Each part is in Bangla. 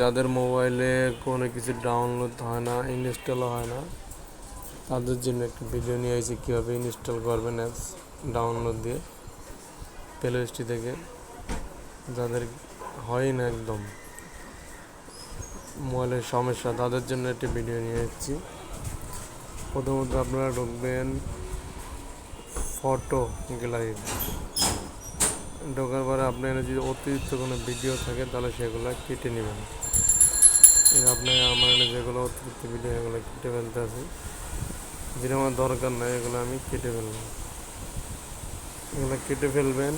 যাদের মোবাইলে কোনো কিছু ডাউনলোড হয় না ইনস্টল হয় না, তাদের জন্য একটা ভিডিও নিয়ে এসেছি কীভাবে ইনস্টল করবেন অ্যাপস ডাউনলোড দিয়ে প্লে থেকে। যাদের হয় না একদম, মোবাইলের সমস্যা, তাদের জন্য একটি ভিডিও নিয়ে এসেছি প্রথমত আপনারা ঢুকবেন ফটো গ্যালারি ঢোকার পরে আপনার যদি অতিরিক্ত কোনো ভিডিও থাকে, তাহলে সেগুলো কেটে নেবেন। আপনার আমার যেগুলো অতিরিক্ত ভিডিও, এগুলো কেটে ফেলতে আছে। যেটা আমার দরকার নাই, এগুলো আমি কেটে ফেলব। এগুলো কেটে ফেলবেন।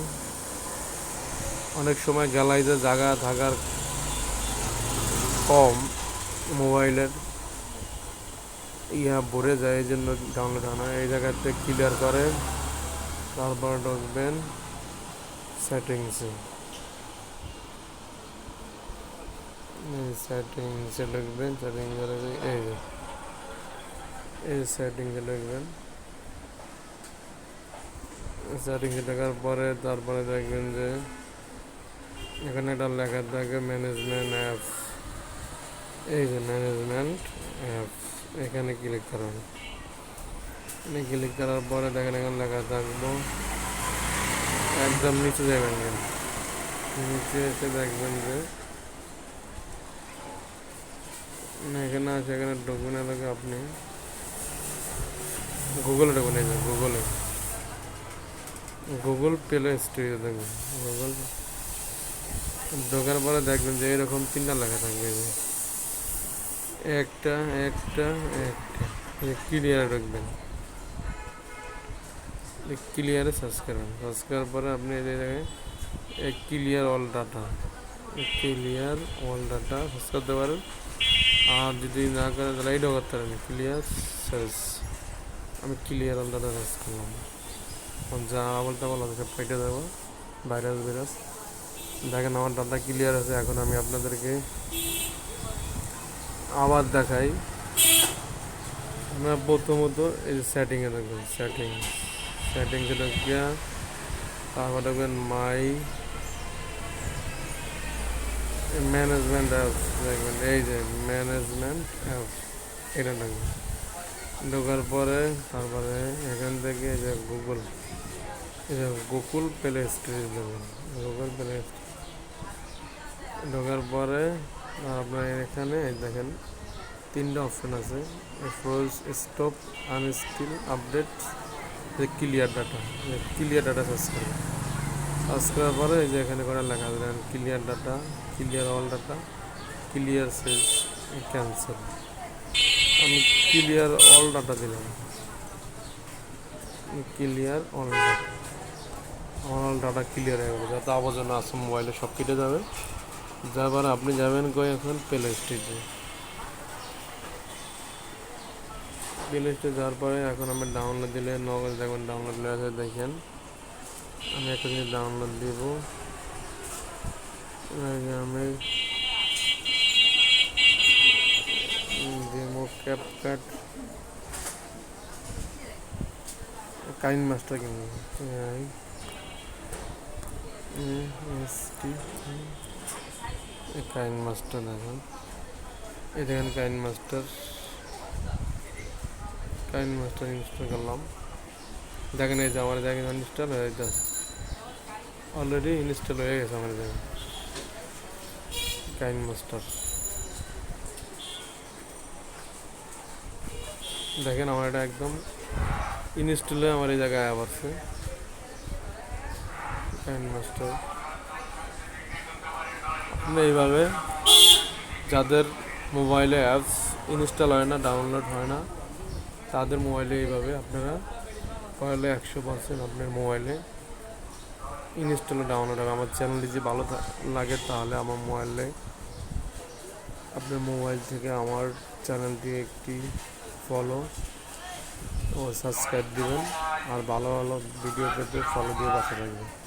অনেক সময় গ্যালারিতে জায়গা থাকার কম মোবাইলের। ইয়া ভরে যায়, এই জন্য ডাউনলোড হয় না। এই জায়গাতে ক্লিয়ার করে, তারপর ঢুকবেন। এই সেটিংসে ঢুকবেন সেটিংসে ঢুকবে এই এই সেটিংসে ঢুকবেন সেটিংসে ঢোকার পরে তারপরে দেখবেন যে এখানে একটা লেখা থাকে ম্যানেজমেন্ট অ্যাপস এই যে ম্যানেজমেন্ট অ্যাপস এখানে ক্লিক করুন। এখানে ক্লিক করার পরে দেখেন এখানে লেখা থাকব একদম নিচে যাবেন নিচে এসে দেখবেন যে এখানে আছে, এখানে ঢুকবেন এলাকা আপনি। গুগলে ঢুকবেন, এই যে গুগলে গুগল প্লে স্টোরে দেখবেন গুগল ঢোকার পরে দেখবেন যে এরকম তিনটা লেখা থাকবে যে। একটা একটা একটা ক্লিয়ারে ঢুকবেন? ক্লিয়ারে সার্চ করবেন সার্চ করার পরে আপনি এই clear all data clear all data search করতে পারেন আর যদি না করেন তাহলে এইটাও করতে পারেন ক্লিয়ার সার্চ আমি ক্লিয়ার অল ডাটা সার্চ করলাম এখন যা বলতে বলা সব কেটে দেবো ভাইরাস ভাইরাস দেখেন আমার ডাটা ক্লিয়ার আছে এখন আমি আপনাদেরকে আবার দেখাই আমরা প্রথমত এই যে সেটিংয়ে দেখবেন সেটিং সেটিংসে ঢুকিয়া তারপর দেখবেন মাই ম্যানেজমেন্ট অ্যাপস দেখবেন, এই যে ম্যানেজমেন্ট অ্যাপস এটা দেখবেন। ঢোকার পরে তারপরে এখান থেকে এই যে গুগল এই যে গুগল প্লে স্টোরে দেবেন গুগল প্লে ঢোকার পরে আপনার এখানে দেখেন তিনটা অপশন আছে force stop uninstall update clear data clear data search করবেন সার্চ করার পরে এই যে এখানে করে লেখা দেবেন clear data clear all data clear cache cancel আমি ক্লিয়ার অল ডাটা দিলাম। Clear all data all data clear হয়ে গেল যাতে আবর্জনা আছে মোবাইলে সব কেটে যাবে। যাবার আপনি যাবেন কই এখন? প্লে স্টেজে প্লে স্টোরে যাওয়ার পরে এখন আমি ডাউনলোড দিলে, নগদ দেখবেন ডাউনলোড লেখা দেখেন। আমি একটা জিনিস ডাউনলোড দিব। আমি ডেমো ক্যাপকাট কাইন মাস্টার কিনবো। কাইন মাস্টার দেখুন। এই দেখেন কাইন মাস্টার কাইন মাস্টার ইনস্টল করলাম। দেখেন এই যে আমার দেখেন ইনস্টল হয়ে যাচ্ছে অলরেডি ইনস্টল হয়ে গেছে আমার দেখেন। কাইন মাস্টার। দেখেন আমার এটা একদম ইনস্টল আমার এই জায়গায় আবারছে কাইন মাস্টার। এইভাবে যাদের মোবাইলে অ্যাপস ইনস্টল হয় না ডাউনলোড হয় না তাদের মোবাইলে এইভাবে আপনারা পারলে একশো পার্সেন্ট আপনার মোবাইলে ইনস্টল ডাউনলোড হবে। আমার চ্যানেলটি যদি ভালো লাগে তাহলে আমার মোবাইলে আপনার মোবাইল থেকে আমার চ্যানেলটি একটি ফলো ও সাবস্ক্রাইব দেবেন। আর ভালো ভালো ভিডিও পেতে ফলো দিয়ে পাশে থাকবেন।